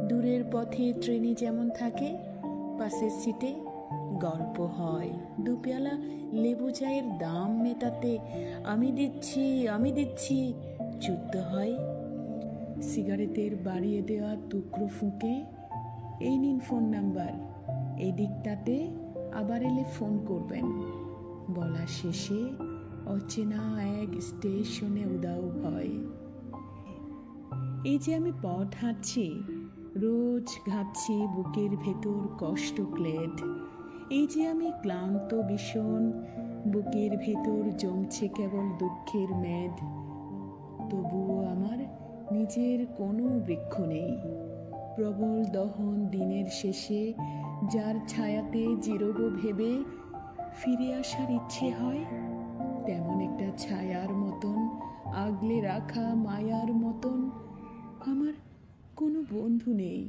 দূরের পথে ট্রেনে যেমন থাকে পাশের সিটে গল্প হয়। দুপেয়ালা লেবু চায়ের দাম মেটাতে আমি দিচ্ছি আমি দিচ্ছি যুদ্ধ হয়। সিগারেটের বাড়িয়ে দেওয়া টুকরো ফুঁকে এই নিন ফোন নাম্বার। এই দিকটাতে আবার এলে ফোন করবেন। বলা শেষে অচেনা এক স্টেশনে উদাও হয়। এই যে আমি পথ হাঁটছি রোজ ঘাপছি বুকের ভেতর কষ্ট ক্লেদ। এই যে আমি ক্লান্ত, ভীষণ, বুকের ভেতর জমছে কেবল দুঃখের মেদ। তবুও আমার নিজের কোনো বৃক্ষ নেই। প্রবল দহন দিনের শেষে যার ছায়াতে জিরব ভেবে ফিরে আসার ইচ্ছে হয়, তেমন একটা ছায়ার মতন আগলে রাখা মায়ার মতন আমার কোনো বন্ধু নেই।